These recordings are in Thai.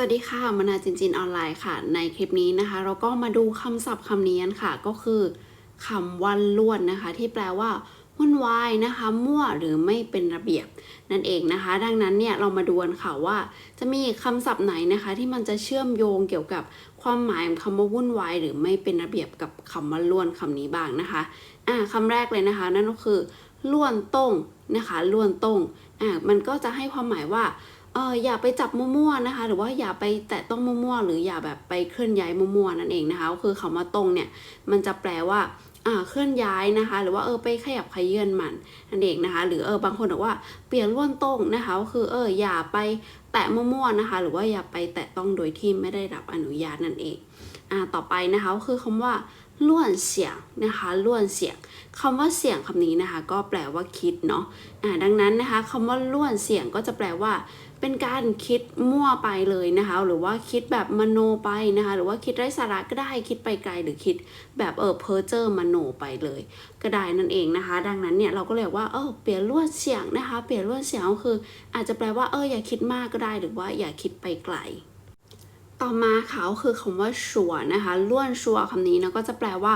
สวัสดีค่ะมนาจินจินออนไลน์ค่ะ ในคลิปนี้นะคะ เราก็มาดูคำศัพท์คำนี้กันค่ะ ก็คือคำวันล้วนนะคะ ที่แปลว่าวุ่นวายนะคะ มั่วหรือไม่เป็นระเบียบ นั่นเองนะคะ ดังนั้นเนี่ยเรามาดูกันค่ะว่า จะมีคำศัพท์ไหนนะคะ ที่มันจะเชื่อมโยงเกี่ยวกับความหมายของคำว่าวุ่นวายหรือไม่เป็นระเบียบกับคำว่าล้วนคำนี้บ้างนะคะอ่าคำแรกเลยนะคะ นั่นก็คือล้วนต้งนะคะล้วนต้ง อ่ามันก็จะให้ความหมายว่าเอออย่าไปจับมั่วๆนะคะ หรือว่าอย่าไปแตะต้องมั่วๆหรืออย่าแบบไปเคลื่อนย้ายมั่วๆนั่นเองนะคะก็คือคำว่าตรงเนี่ยมันจะแปลว่าอ่าเคลื่อนย้ายนะคะ หรือว่าเออไปขยับขยื่นมันนั่นเองนะคะ หรือเออบางคนบอกว่าเปลี่ยนล้วนตรงนะคะก็คือเอออย่าไปแตะมั่วๆนะคะ หรือว่าอย่าไปแตะต้องโดยที่ไม่ได้รับอนุญาตนั่นเองอ่าต่อไปนะคะก็คือคำว่า ล้วนเสียงนะคะล้วนเสียงคำว่าเสียงคำนี้นะคะ ก็แปลว่าคิดเนาะอ่าดังนั้นนะคะคำว่าล้วนเสียงก็จะแปลว่า เป็นการคิดมั่วไปเลยนะคะ หรือว่าคิดแบบมโนไปนะคะ หรือว่าคิดไร้สาระก็ได้คิดไปไกลหรือคิดแบบเออเพ้อเจอมโนไปเลย ก็ได้นั่นเองนะคะ ดังนั้นเนี่ยเราก็เลยว่าเออเปลี่ยนลวดเสียงนะคะ เปลี่ยนลวดเสียงก็คือ อาจจะแปลว่าเอออย่าคิดมากก็ได้หรือว่าอย่าคิดไปไกล ต่อมาค่ะก็คือคำว่าชัวนะคะล้วนชัวคำนี้นะก็จะแปลว่า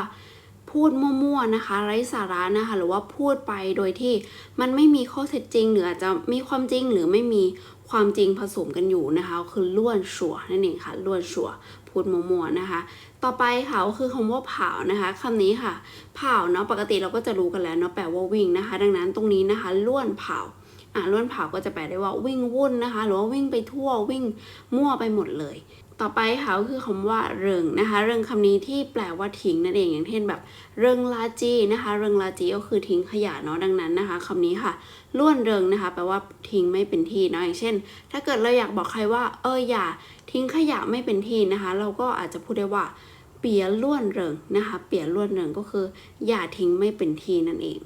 พูดมั่วๆนะคะ ไร้สาระนะคะ หรือว่าพูดไปโดยที่มันไม่มีข้อเท็จจริงหรืออาจจะมีความจริงหรือไม่มีความจริงผสมกันอยู่นะคะ คือล้วนชัวนั่นเองค่ะล้วนชัวพูดมั่วๆนะคะ ต่อไปค่ะก็คือคำว่าเผานะคะคำนี้ค่ะเผาเนาะปกติเราก็จะรู้กันแล้วเนาะแปลว่าวิ่งนะคะ ดังนั้นตรงนี้นะคะล้วนเผาอ่าล้วนเผาก็จะแปลได้ว่าวิ่งวุ่นนะคะ หรือว่าวิ่งไปทั่ววิ่งมั่วไปหมดเลย ต่อไปค่ะก็คือคำว่าเริงนะคะ เริงคำนี้ที่แปลว่าทิ้งนั่นเองอย่างเช่นแบบ เริงลาจีนะคะ เริงลาจีก็คือทิ้งขยะเนาะดังนั้นนะคะคำนี้ค่ะล้วนเริงนะคะ แปลว่าทิ้งไม่เป็นที่เนาะอย่างเช่น ถ้าเกิดเราอยากบอกใครว่าเอออย่าทิ้งขยะไม่เป็นที่นะคะ เราก็อาจจะพูดได้ว่า เปียล้วนเริงนะคะ เปียล้วนเริงก็คือ อย่าทิ้งไม่เป็นที่นั่นเอง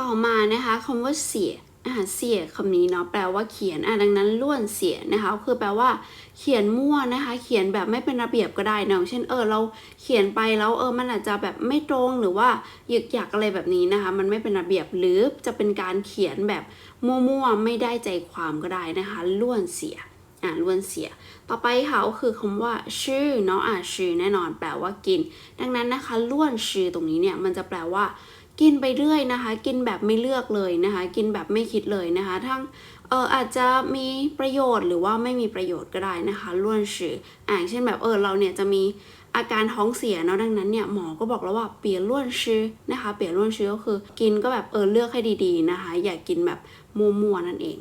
ต่อมานะคะคำว่าเสีย อ่าเสียคำนี้เนาะแปลว่าเขียนอะดังนั้นล้วนเสียนะคะคือแปลว่าเขียนมั่วนะคะ เขียนแบบไม่เป็นระเบียบก็ได้นะเช่นเออเราเขียนไปแล้วเออมันอาจจะแบบไม่ตรงหรือว่าหยึกหยักอะไรแบบนี้นะคะ มันไม่เป็นระเบียบหรือจะเป็นการเขียนแบบมั่วๆไม่ได้ใจความก็ได้นะคะล้วนเสียอ่าล้วนเสีย ต่อไปค่ะก็คือคำว่า ชื่อเนาะอ่าชื่อแน่นอนแปลว่ากิน ดังนั้นนะคะล้วนชื่อตรงนี้เนี่ยมันจะแปลว่า กินไปเรื่อยนะคะ กินแบบไม่เลือกเลยนะคะ กินแบบไม่คิดเลยนะคะ ทั้งเอออาจจะมีประโยชน์หรือว่าไม่มีประโยชน์ก็ได้นะคะล้วนชื่ออ่าเช่นแบบเออเราเนี่ยจะมีอาการท้องเสียเนาะดังนั้นเนี่ยหมอก็บอกแล้วว่าเปลี่ยนล้วนชื่อนะคะ เปลี่ยนล้วนชื่อก็คือ กินก็แบบเออเลือกให้ดีๆนะคะ อย่ากินแบบมัวๆนั่นเอง